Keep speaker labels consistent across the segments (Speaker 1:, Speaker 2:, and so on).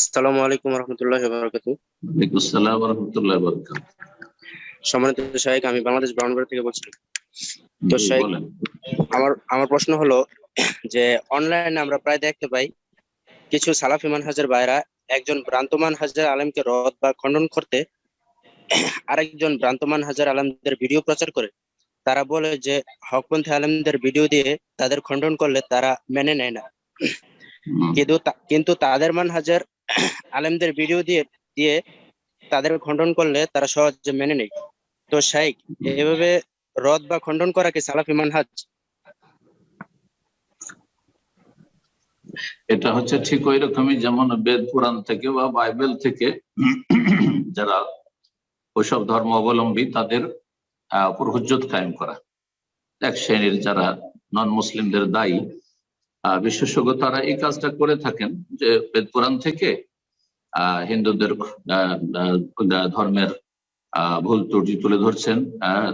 Speaker 1: আসসালামু আলাইকুম রহমতুল্লাহ বারকাত
Speaker 2: ওয়ালাইকুম আসসালাম রহমতুল্লাহ বরকাত
Speaker 1: সম্মানিত শাহেক আমি বাংলাদেশ ব্রাউনবাড়ি থেকে বলছি। তো শাহেক আমার আমার প্রশ্ন হলো যে অনলাইনে আমরা প্রায় দেখতে পাই কিছু সালাফি মানহাজের বাইরা একজন ভ্রান্তমান হাজার আলেমকে রদ বা খণ্ডন করতে আরেকজন ভ্রান্তমান হাজার আলেমদের ভিডিও প্রচার করে। তারা বলে যে হকপন্থী আলেমদের ভিডিও দিয়ে তাদের খণ্ডন করলে তারা মেনে নেয় না। কিন্তু কিন্তু তাদের মানহাজের আলেমদের ভিডিও দিয়ে দিয়ে তাদের খণ্ডন করলে তারা সহজে মেনে নেয়। তো শাইক এভাবে রদ বা খণ্ডন করা কি সালাফি মানহাজ?
Speaker 2: এটা হচ্ছে ঠিক ওই রকমই যেমন বেদ পুরাণ থেকে বা বাইবেল থেকে যারা ওইসব ধর্ম অবলম্বী তাদের উপর হুজ্জত কায়েম করা। এক শ্রেণির যারা নন মুসলিমদের দায়ী বিশেষজ্ঞ তারা এই কাজটা করে থাকেন যে বেদ পুরাণ থেকে আহ, হিন্দুদের ধর্মের ভুল ত্রুটি তুলে ধরছেন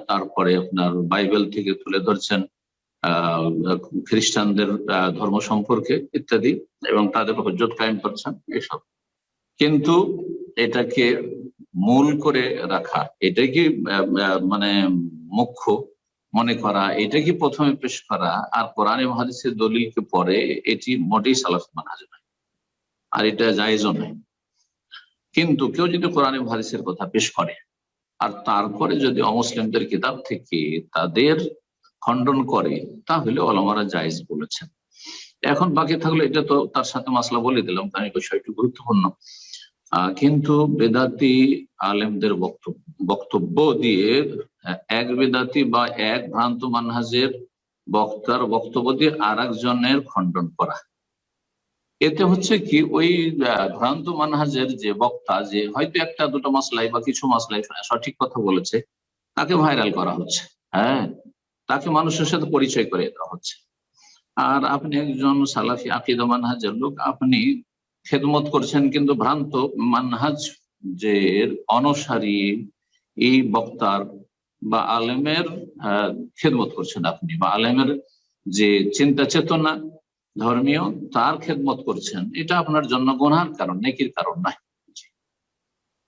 Speaker 2: তারপরে আপনার বাইবেল থেকে তুলে ধরছেন খ্রিস্টানদের ধর্ম সম্পর্কে ইত্যাদি এবং তাদের হজ্জত কায়েম করছেন এসব কিন্তু এটাকে মূল করে রাখা এটাই কি মানে মুখ্য মনে করা, এটা কি প্রথমে পেশ করা? আর কোরআনে মহাদিসের দলিলকে পরে এটি মোটেই সালাফ মানহাজ নয়। আর এটা জায়েজও নয়। কিন্তু কেউ যদি কোরআনে মহাদিসের কথা পেশ করে, আর তারপরে যদি অমুসলিমদের কিতাব থেকে তাদের খণ্ডন করে, তাহলে অলমারা জায়েজ বলেছেন। এখন বাকি থাকলে এটা তো তার সাথে মাসলা বলে দিলাম, কারণ বিষয়টি গুরুত্বপূর্ণ। কিন্তু বেদাতি আলেমদের বক্তব্য বক্তব্য দিয়ে এক বেদাতি বা এক ভ্রান্ত মানহাজের বক্তার বক্তব্য দিয়ে আর একজনের খণ্ডন করা। এতে হচ্ছে কি, ওই ভ্রান্ত মানহাজের যে বক্তা, যে হয়তো একটা দুটো মাসলাই বা কিছু মাসলাই সঠিক কথা বলেছে, তাকে ভাইরাল করা হচ্ছে হ্যাঁ? তাকে মানুষের সাথে পরিচয় করে দেওয়া হচ্ছে। আর আপনি একজন সালাফি আকিদা মানহাজের লোক, আপনি খেদমত করছেন, কিন্তু ভ্রান্ত মানহাজ যে অনুসারী এই বক্তার বা আলেমের খেদমত করছেন আপনি, বা আলেমের যে চিন্তা চেতনা ধর্মীয়, তার খেদমত করছেন, এটা আপনার জন্য গোনার কারণ, নেকির কারণ নাই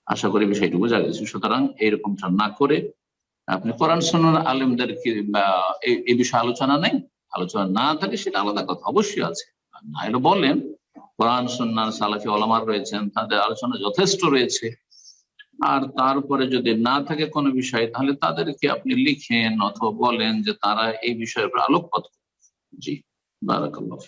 Speaker 2: আশা করি বিষয়টি বোঝা গেছে। সুতরাং এইরকমটা না করে আপনি কোরআন বা এই- এই বিষয়ে আলোচনা নেই। আলোচনা না থাকে সেটা আলাদা কথা অবশ্যই আছে। না এটা বলেন, কোরআন সন্ন্যার সালাফি ওলামার রয়েছেন, তাদের আলোচনা যথেষ্ট রয়েছে। আর তারপরে যদি না থাকে কোনো বিষয়, তাহলে তাদেরকে আপনি লিখেন অথবা বলেন যে তারা এই বিষয়ে আলোকপাত। জি, বারাকাল্লাহ